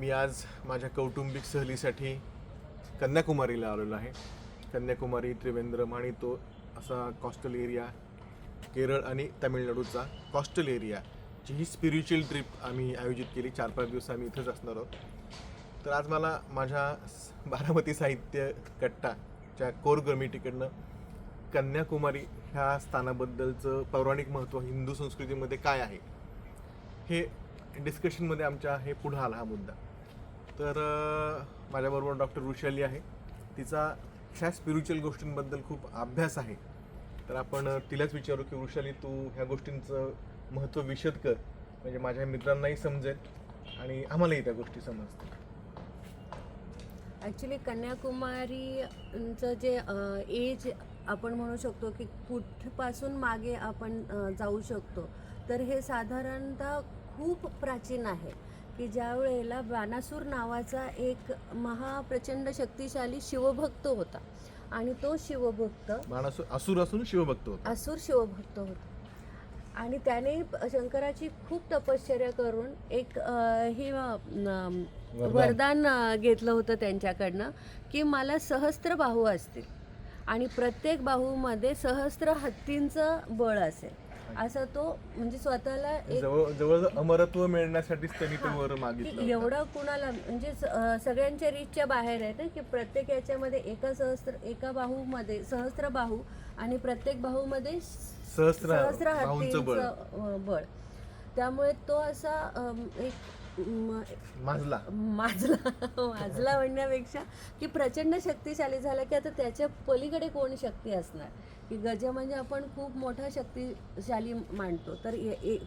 मी आज माझ्या कौटुंबिक सहलीसाठी कन्याकुमारीला आलेलो आहे. कन्याकुमारी त्रिवेंद्रम आणि तो असा कॉस्टल एरिया केरळ आणि तामिळनाडूचा कॉस्टल एरियाची ही स्पिरिच्युअल ट्रिप आम्ही आयोजित केली. चार पाच दिवस आम्ही इथंच असणार आहोत. तर आज मला माझ्या बारामती साहित्य कट्टाच्या कोर कमिटीकडनं कन्याकुमारी ह्या स्थानाबद्दलचं पौराणिक महत्त्व हिंदू संस्कृतीमध्ये काय आहे हे डिस्कशनमध्ये आमच्या हे पुढं आला हा मुद्दा. तर माझ्याबरोबर डॉक्टर ऋषाली आहे. तिचा ह्या स्पिरिच्युअल गोष्टींबद्दल खूप अभ्यास आहे. तर आपण तिलाच विचारू की वृषाली तू ह्या गोष्टींचं महत्त्व विशद कर. म्हणजे माझ्या मित्रांनाही समजेल आणि आम्हालाही त्या गोष्टी समजतील. ॲक्च्युली कन्याकुमारीचं जे एज आपण म्हणू शकतो की कुठपासून मागे आपण जाऊ शकतो. तर हे साधारणतः खूप प्राचीन आहे. की ज्या वेळेला बाणासूर नावाचा एक महाप्रचंड शक्तिशाली शिवभक्त होता. आणि तो शिवभक्त माणूस असुर असून शिवभक्त होता. असुर शिवभक्त होता. आणि त्याने शंकराची खूप तपश्चर्या करून एक हे वरदान. घेतलं होतं त्यांच्याकडनं की मला सहस्त्र बाहू असतील. आणि प्रत्येक बाहूमध्ये सहस्त्र हत्तींचं बळ असेल. असं तो म्हणजे स्वतःला जवळ जवळ अमरत्व मिळण्यासाठीच त्यांनी ते वर की मागितलं होतं. एवढं कुणाला म्हणजे सगळ्यांच्या रीचच्या बाहेर आहे ना की प्रत्येक याच्यामध्ये एका सहस्त्र एका बाहूमध्ये सहस्त्र बाहू आणि प्रत्येक बाहूमध्ये सहस्त्र सहस्त्र बाहूंचं बळ हत्तींचं अं, बळ त्यामुळे तो असा एक म- माजला. माजला. माजला म्हणण्यापेक्षा की प्रचंड शक्तिशाली झाला की आता त्याच्या पलीकडे कोण शक्ती असणार? की गज म्हणजे आपण खूप मोठा शक्तिशाली मानतो. तर ए- ए-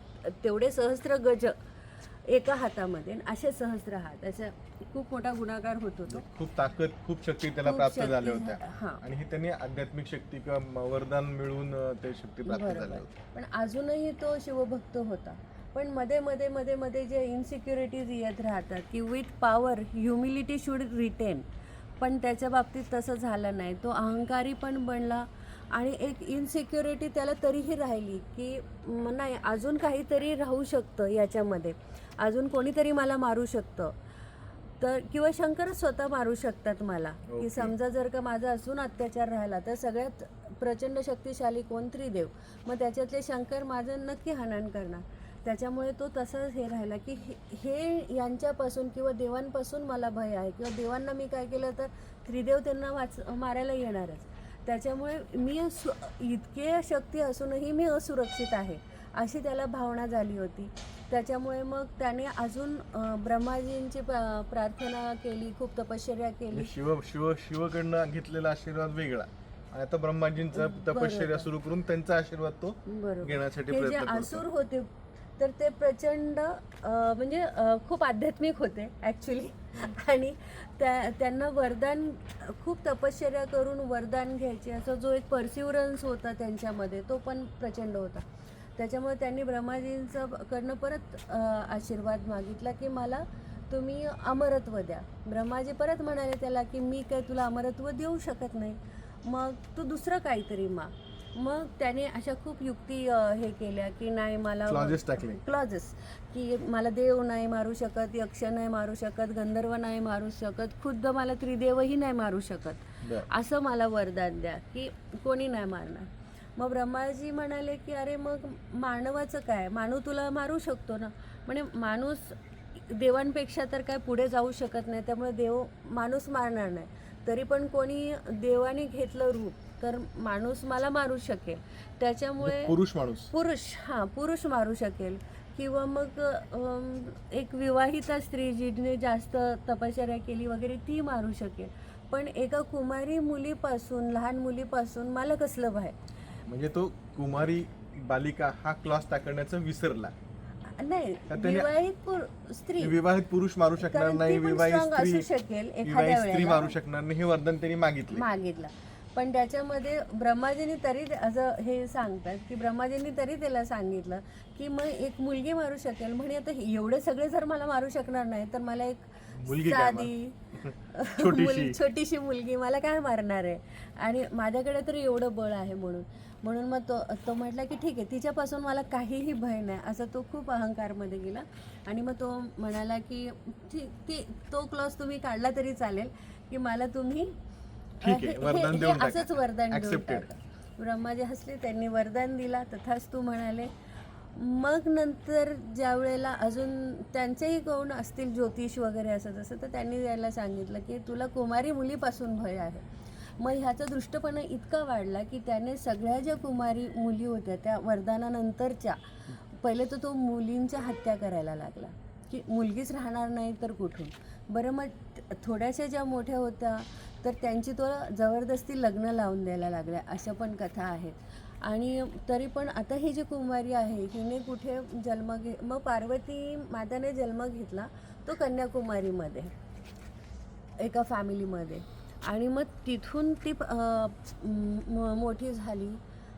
तेवढे सहस्त्र गज एका हातामध्ये आणि असे सहस्त्र हात. असा खूप मोठा गुणाकार होत होतो. खूप ताकद खूप शक्ती त्याला खूप प्राप्त शक्ती झाल्या होत्या. हा. आणि हे त्यांनी आध्यात्मिक शक्ती किंवा म- वरदान मिळून अं, ते शक्ती प्राप्त झाल्या बरोबर होत्या. पण अजूनही तो शिवभक्त होता. पण मध्ये मध्ये मध्ये मध्ये जे इन्सिक्युरिटीज येत राहतात की with power humility should retain पण त्याच्या बाबतीत तसं झालं नाही. तो अहंकारी पण बनला आणि एक इनसिक्युरिटी त्याला तरीही राहिली की नाही अजून काहीतरी राहू शकतं याच्यामध्ये. अजून कोणीतरी मला मारू शकतं. तर किंवा शंकरच स्वतः मारू शकतात मला. की Okay. समजा जर का माझा असून अत्याचार राहिला तर सगळ्यात प्रचंड शक्तिशाली कोण त्रिदेव मग त्याच्यातले शंकर माझं नक्की हनन करणार. त्याच्यामुळे तो तसाच हे राहिला की हे- यांच्यापासून किंवा देवांपासून मला भय आहे. किंवा देवांना मी काय केलं तर त्रिदेव त्यांना वाच मारायला येणारच. त्याच्यामुळे मी सु इतके शक्ती असूनही मी असुरक्षित आहे अशी त्याला भावना झाली होती. त्याच्यामुळे मग त्याने अजून ब्रह्माजींची प्रार्थना केली खूप तपश्चर्या केली. म्हणजे शिव शिव शिवकडनं घेतलेला आशीर्वाद वेगळा. आणि आता ब्रह्माजींचा तपश्चर्या. सुरू करून त्यांचा आशीर्वाद तो बरोबर. घेण्यासाठी असुर होते तर ते प्रचंड म्हणजे खूप आध्यात्मिक होते ॲक्च्युली आणि त्या त्यांना वरदान खूप तपश्चर्या करून वरदान घ्यायचे. असा जो एक परसिवरन्स होता त्यांच्यामध्ये तो पण प्रचंड होता. त्याच्यामुळे त्यांनी ब्रह्माजींचं कडनं परत आशीर्वाद मागितला की मला तुम्ही अमरत्व द्या. ब्रह्माजी परत म्हणाले त्याला की मी काय तुला अमरत्व देऊ शकत नाही. मग तू दुसरं काहीतरी माग. मग त्याने अशा खूप युक्ती हे केल्या की नाही मला टाकले. क्लॉजेस की मला देव नाही मारू शकत यक्ष नाही मारू शकत गंधर्व नाही मारू शकत खुद्द मला त्रिदेवही नाही मारू शकत. असं मला वरदान द्या की कोणी नाही मारणार. मग ब्रह्माजी म्हणाले की अरे मग मानवाचं काय? मानव तुला मारू शकतो ना? म्हणे माणूस देवांपेक्षा तर काय पुढे जाऊ शकत नाही त्यामुळे देव माणूस मारणार नाही. तरी पण कोणी देवाने घेतलं रूप तर माणूस मला मारू शकेल. त्याच्यामुळे पुरुष माणूस. पुरुष हां पुरुष मारू शकेल. किंवा मग एक विवाहिता स्त्री जिने जास्त तपश्चर्या केली वगैरे ती मारू शकेल. पण एका कुमारी मुलीपासून लहान मुलीपासून मला कसलं भय? म्हणजे तो कुमारी बालिका हा क्लास टाकण्याचा विसरला. नाही विवाहित स्त्री. विवाहित पुरुष मारू शकणार नाही विवाहित स्त्री. मारू शकणार नाही हे वरदान त्यांनी मागितले मागितला. पण त्याच्यामध्ये ब्रह्माजींनी तरी असं हे सांगतात की ब्रह्माजींनी तरी त्याला सांगितलं की मग एक मुलगी मारू शकेल म्हणे आता एवढे सगळे जर मला मारू शकणार नाही तर मला एक साधी छोटीशी. मुलगी मला काय मारणार आहे? आणि माझ्याकडे तर एवढं बळ आहे म्हणून. म्हणून मग तो तो म्हटला की ठीक आहे तिच्यापासून मला काहीही भय नाही. असं तो खूप अहंकारमध्ये गेला. आणि मग तो म्हणाला की ठीक ती तो क्लॉज तुम्ही काढला तरी चालेल की मला तुम्ही ठीक आहे, वरदान देऊन टाका. असंच वरदान देऊन Accepted. टाका ब्रह्माजी हसले त्यांनी वरदान दिला तथाच तू म्हणाले मग नंतर ज्या वेळेला अजून त्यांचेही कोण असतील ज्योतिष वगैरे असं तसं तर त्यांनी यायला सांगितलं की तुला कुमारी मुलीपासून भय आहे मग ह्याचा दृष्टपणा इतका वाढला की त्याने सगळ्या ज्या कुमारी मुली होत्या त्या वरदानानंतरच्या पहिले तर तो मुलींच्या हत्या करायला लागला की मुलगीच राहणार नाही तर कुठून? बरं मग थोड्याशा ज्या मोठ्या होत्या तर त्यांची तो जबरदस्ती लग्न लावून द्यायला लागल्या अशा पण कथा आहेत. आणि तरी पण आता ही जी कुंभारी आहे हिने कुठे जन्म घे मग पार्वती माताने जन्म घेतला तो कन्याकुमारीमध्ये एका फॅमिलीमध्ये आणि मग तिथून ती मोठी झाली.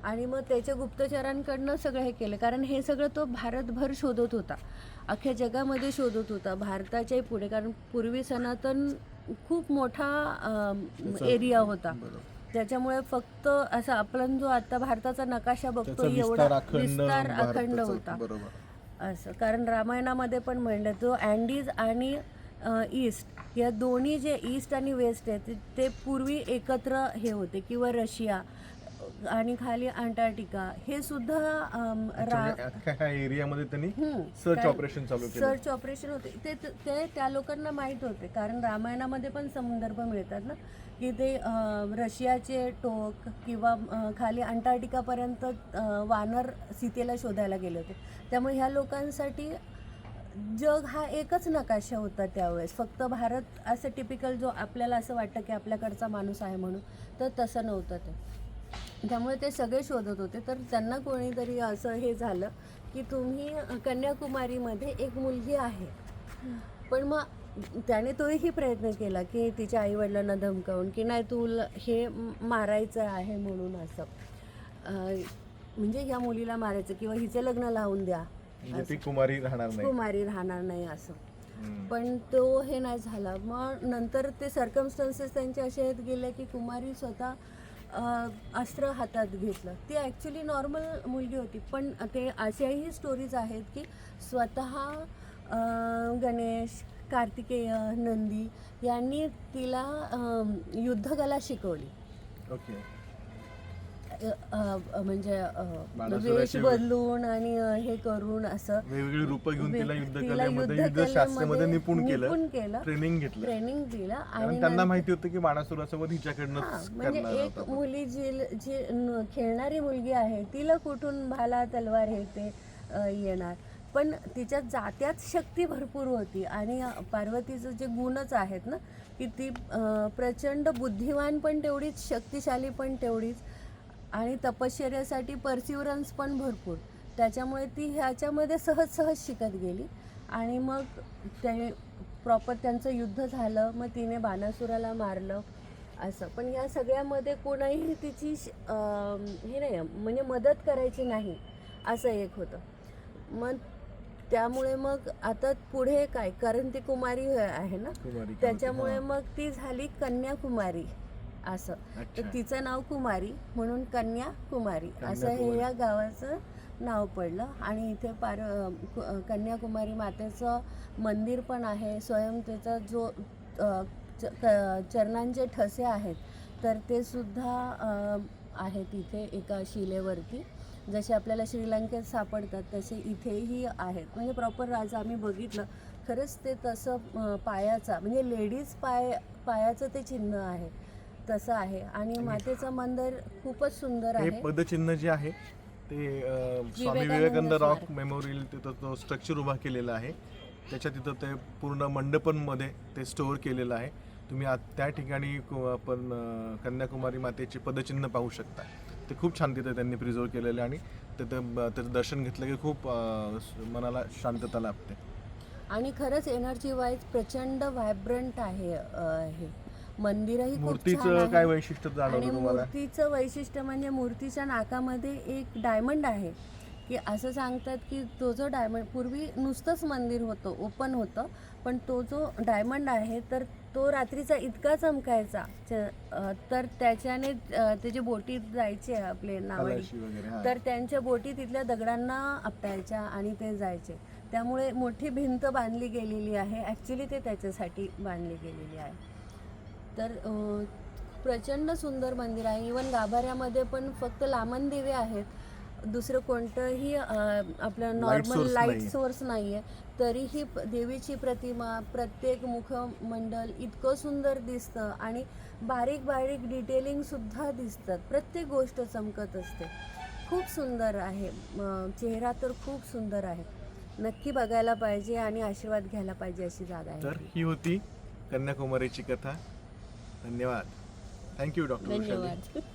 आणि मग त्याच्या गुप्तचरांकडनं सगळं हे केलं. कारण हे सगळं तो भारतभर शोधत होता. अख्ख्या जगामध्ये शोधत होता. भारताच्याही पुढे. कारण पूर्वी सनातन खूप मोठा एरिया होता. त्याच्यामुळे फक्त असं आपण जो आता भारताचा नकाशा बघतो एवढा विस्तार अखंड होता. असं. कारण रामायणामध्ये पण म्हणलं तो अँडीज आणि ईस्ट या दोन्ही जे ईस्ट आणि वेस्ट आहेत ते- ते पूर्वी एकत्र हे होते. किंवा रशिया आणि खाली अंटार्क्टिका. हे सुद्धा अम, रा म्हणजे ह्या एरियामध्ये त्यांनी हम्म. सर्च ऑपरेशन चालू केलं. सर्च ऑपरेशन होते. ते ते त्या लोकांना माहीत होते. कारण रामायणामध्ये पण संदर्भ मिळतात ना की ते अं, रशियाचे टोक किंवा अं, खाली अंटार्क्टिकापर्यंत अं, वानर सीतेला शोधायला गेले होते. त्यामुळे ह्या लोकांसाठी जग हा एकच नकाशा होता त्यावेळेस. फक्त भारत असं टिपिकल जो आपल्याला असं वाटतं की आपल्याकडचा माणूस आहे म्हणून तर तसं नव्हतं ते. त्यामुळे ते सगळे शोधत होते. तर त्यांना कोणीतरी असं हे झालं की तुम्ही कन्याकुमारीमध्ये एक मुलगी आहे. पण मग त्याने तोही प्रयत्न केला की तिच्या आईवडिलांना धमकावून की नाही तुला हे मारायचं आहे म्हणून असं. म्हणजे ह्या मुलीला मारायचं किंवा हिचं लग्न लावून द्या. म्हणजे ती कुमारी राहणार नाही. कुमारी राहणार नाही असं. पण तो हे नाही झाला. मग नंतर ते सर्कमस्टन्सेस त्यांचे असे आहेत गेले की कुमारी स्वतः अस्त्र हातात घेतलं. ती ॲक्च्युली नॉर्मल मुलगी होती. पण ते अशाही स्टोरीज आहेत की स्वतः गणेश कार्तिकेय नंदी यांनी तिला युद्धकला शिकवली. Okay okay. म्हणजे वेश बदलून आणि हे करून असं वेगवेगळी रूपं घेऊन तिला युद्धकलेमध्ये तिला युद्धशास्त्रामध्ये निपुण केलं ट्रेनिंग घेतलं. ट्रेनिंग दिलं आणि त्यांना माहिती होतं की बाणासुरासोबत हिच्याकडनं म्हणजे एक मुली जी जी खेळणारी मुलगी आहे तिला कुठून भाला तलवार हे ते येणार? पण तिच्या जात्यात शक्ती भरपूर होती आणि पार्वतीचं जे गुणच आहेत ना की ती प्रचंड बुद्धिवान पण तेवढीच शक्तिशाली पण तेवढीच आणि तपश्चर्यासाठी परसिवरन्स पण भरपूर. त्याच्यामुळे ती ह्याच्यामध्ये सहज सहज शिकत गेली. आणि मग ते प्रॉपर त्यांचं युद्ध झालं मग तिने बाणासुराला मारलं असं. पण या सगळ्यामध्ये कोणाही तिची हे नाही म्हणजे मदत करायची नाही असं एक होतं. मग त्यामुळे मग आता पुढे काय कारण ती कुमारी आहे ना? त्याच्यामुळे? मग ती झाली कन्याकुमारी. असं. तर. तिचं नाव कुमारी म्हणून कन्याकुमारी असं हे. या गावाचं नाव पडलं. आणि इथे पार कन्याकुमारी मातेचं मंदिर पण आहे. स्वयं त्याचा जो चरणांचे ठसे आहेत तर ते सुद्धा आहेत इथे एका शिलेवरती. जसे आपल्याला श्रीलंकेत सापडतात तसे इथेही आहेत. म्हणजे प्रॉपर राज आम्ही बघितलं. खरंच ते तसं पायाचा म्हणजे लेडीज पाय पायाचं ते चिन्ह आहे. तसं आहे. आणि मातेचं मंदिर खूपच सुंदर हे आहे. पदचिन्ह जे आहे ते अं, स्वामी विवेकानंद विवेकानंद रॉक स्मारक. मेमोरियल तिथं तो स्ट्रक्चर उभा केलेला आहे. त्याच्या तिथं ते पूर्ण मंडपमध्ये ते स्टोअर केलेलं आहे. तुम्ही आत त्या ठिकाणी कु- आपण अं, कन्याकुमारी मातेचे पदचिन्ह पाहू शकता. ते खूप छान तिथं त्यांनी प्रिझर्व केलेले आणि तिथं ब- त्याचं दर्शन घेतलं की खूप अं, स- मनाला शांतता लाभते. आणि खरंच एनर्जी वाईज प्रचंड व्हायब्रंट आहे अं, हे. मंदिरही खूप छान मूर्तीचं आहे. काय वैशिष्ट्य आणि तुम्हाला मूर्तीचं वैशिष्ट्य म्हणजे मूर्तीच्या नाकामध्ये एक डायमंड आहे की असं सांगतात की तो जो डायमंड पूर्वी नुसतंच मंदिर होतं ओपन होतं पण तो जो डायमंड आहे तर तो रात्रीचा इतका चमकायचा च- अं, तर त्याच्याने अं, ते जे बोटीत जायचे आपले नावाडी वगैरे हा. तर त्यांच्या बोटी तिथल्या दगडांना आपटायच्या आणि ते जायचे त्यामुळे मोठी भिंत बांधली गेलेली आहे ॲक्च्युली ते त्याच्यासाठी बांधली गेलेली आहे तर प्रचंड सुंदर मंदिर आहे. इवन गाभाऱ्यामध्ये पण फक्त लामण दिवे आहेत. दुसरं कोणतंही आपलं नॉर्मल लाइट नाहीये. सोर्स नाही आहे तरीही देवीची प्रतिमा प्रत्येक मुखमंडल इतकं सुंदर दिसतं आणि बारीक बारीक डिटेलिंग सुद्धा दिसतात. प्रत्येक गोष्ट चमकत असते. खूप सुंदर आहे. चेहरा तर खूप सुंदर आहे. नक्की बघायला पाहिजे आणि आशीर्वाद घ्यायला पाहिजे अशी जागा आहे. तर ही होती कन्याकुमारीची कथा. धन्यवाद. थँक्यू डॉक्टर धन्यवाद.